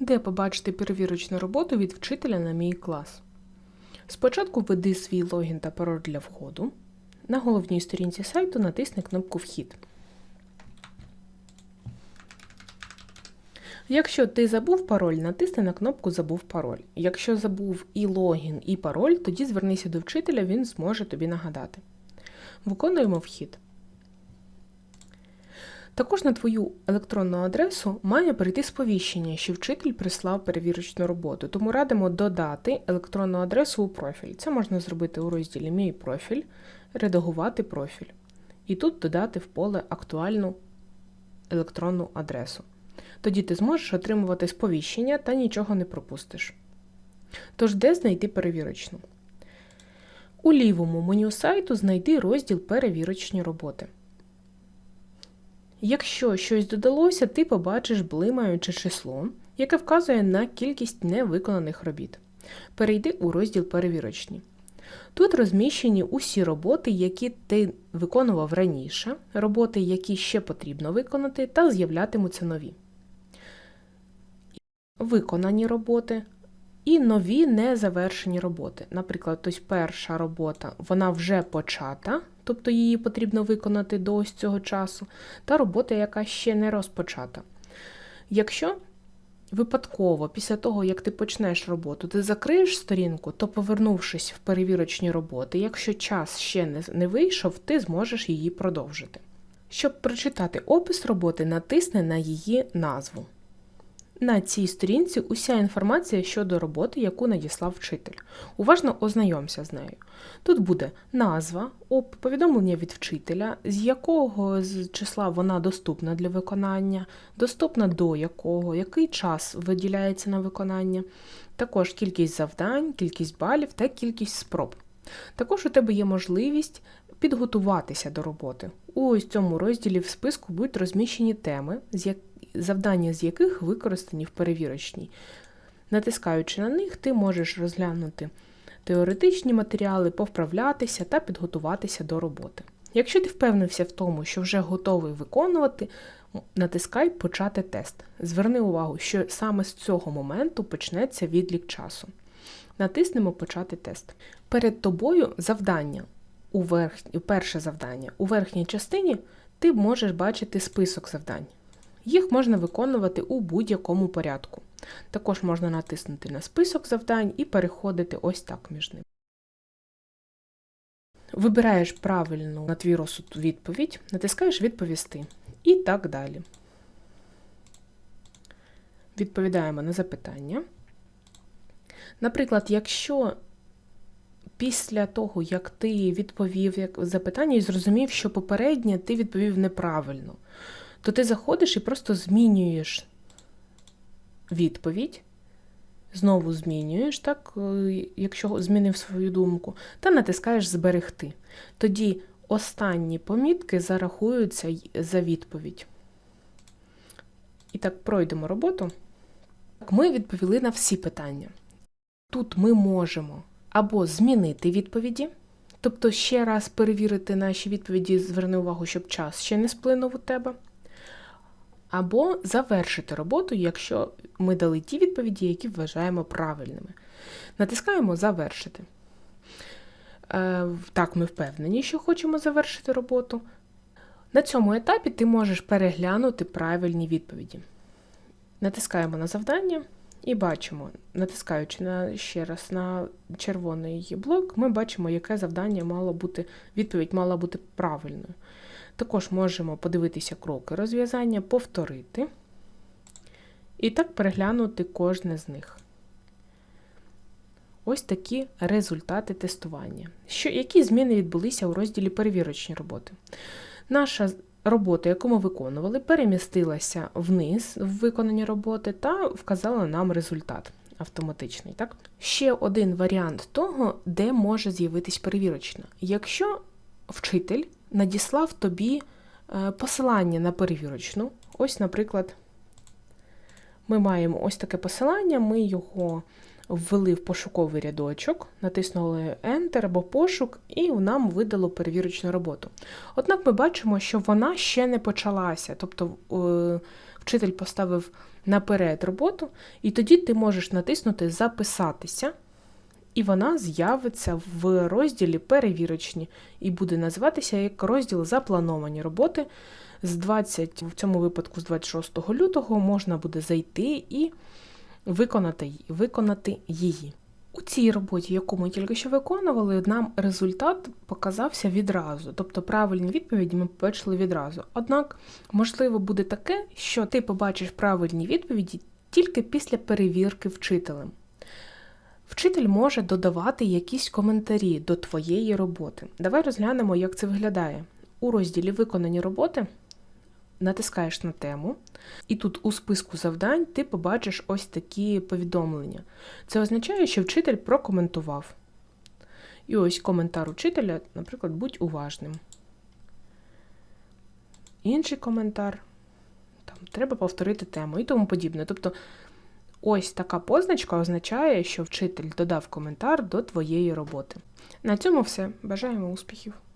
де побачити перевірочну роботу від вчителя на мій клас. Спочатку введи свій логін та пароль для входу. На головній сторінці сайту натисни кнопку Вхід. Якщо ти забув пароль, натисни на кнопку Забув пароль. Якщо забув і логін, і пароль, тоді звернися до вчителя, він зможе тобі нагадати. Виконуємо вхід. Також на твою електронну адресу має прийти сповіщення, що вчитель прислав перевірочну роботу, тому радимо додати електронну адресу у профіль. Це можна зробити у розділі Мій профіль, редагувати профіль. І тут додати в поле актуальну електронну адресу. Тоді ти зможеш отримувати сповіщення та нічого не пропустиш. Тож, де знайти перевірочну? У лівому меню сайту знайди розділ Перевірочні роботи. Якщо щось додалося, ти побачиш блимаюче число, яке вказує на кількість невиконаних робіт. Перейди у розділ Перевірочні. Тут розміщені усі роботи, які ти виконував раніше, роботи, які ще потрібно виконати, та з'являтимуться нові. Виконані роботи і нові незавершені роботи. Наприклад, ось перша робота вона вже почата, тобто її потрібно виконати до ось цього часу, та робота, яка ще не розпочата. Якщо випадково, після того, як ти почнеш роботу, ти закриєш сторінку, то повернувшись в перевірочні роботи, якщо час ще не, вийшов, ти зможеш її продовжити. Щоб прочитати опис роботи, натисни на її назву. На цій сторінці уся інформація щодо роботи, яку надіслав вчитель. Уважно ознайомся з нею. Тут буде назва, повідомлення від вчителя, з якого з числа вона доступна для виконання, доступна до якого, який час виділяється на виконання, також кількість завдань, кількість балів та кількість спроб. Також у тебе є можливість підготуватися до роботи. У цьому розділі в списку будуть розміщені теми, з як... завдання з яких використані в перевірочній. Натискаючи на них, ти можеш розглянути теоретичні матеріали, повправлятися та підготуватися до роботи. Якщо ти впевнився в тому, що вже готовий виконувати, натискай Почати тест. Зверни увагу, що саме з цього моменту почнеться відлік часу. Натиснемо Почати тест. Перед тобою завдання. У верх... Перше завдання. У верхній частині ти можеш бачити список завдань. Їх можна виконувати у будь-якому порядку. Також можна натиснути на список завдань і переходити ось так між ними. Вибираєш правильну на твій розсуд відповідь, натискаєш Відповісти і так далі. Відповідаємо на запитання. Наприклад, якщо після того, як ти відповів запитання і зрозумів, що попереднє ти відповів неправильно, то ти заходиш і просто змінюєш відповідь, знову змінюєш, так, якщо змінив свою думку, та натискаєш Зберегти. Тоді останні помітки зарахуються за відповідь. І так, пройдемо роботу. Ми відповіли на всі питання. Тут ми можемо або змінити відповіді, тобто ще раз перевірити наші відповіді, зверни увагу, щоб час ще не сплинув у тебе. Або завершити роботу, якщо ми дали ті відповіді, які вважаємо правильними. Натискаємо Завершити. Е, так, ми впевнені, що хочемо завершити роботу. На цьому етапі ти можеш переглянути правильні відповіді. Натискаємо на завдання і бачимо, натискаючи на, ще раз на червоний блок, ми бачимо, яке завдання мало бути, відповідь мала бути правильною. Також можемо подивитися кроки розв'язання, повторити і так переглянути кожне з них. Ось такі результати тестування. Що, Які зміни відбулися у розділі перевірочні роботи? Наша робота, яку ми виконували, перемістилася вниз в виконані роботи та вказала нам результат автоматичний. Так? Ще один варіант того, де може з'явитись перевірочна. Якщо вчитель надіслав тобі посилання на перевірочну, ось, наприклад, ми маємо ось таке посилання, ми його ввели в пошуковий рядочок, натиснули Enter або пошук, і нам видало перевірочну роботу. Однак ми бачимо, що вона ще не почалася, тобто вчитель поставив наперед роботу, і тоді ти можеш натиснути Записатися, і вона з'явиться в розділі Перевірочні і буде називатися як розділ Заплановані роботи. З 20, в цьому випадку з 26 лютого можна буде зайти і виконати, виконати її. У цій роботі, яку ми тільки що виконували, нам результат показався відразу, тобто правильні відповіді ми побачили відразу. Однак, можливо, буде таке, що ти побачиш правильні відповіді тільки після перевірки вчителем. Вчитель може додавати якісь коментарі до твоєї роботи. Давай розглянемо, як це виглядає. У розділі Виконані роботи натискаєш на тему, і тут у списку завдань ти побачиш ось такі повідомлення. Це означає, що вчитель прокоментував. І ось коментар учителя, наприклад, будь уважним. Інший коментар. Там, треба повторити тему і тому подібне. Тобто, ось така позначка означає, що вчитель додав коментар до твоєї роботи. На цьому все. Бажаємо успіхів!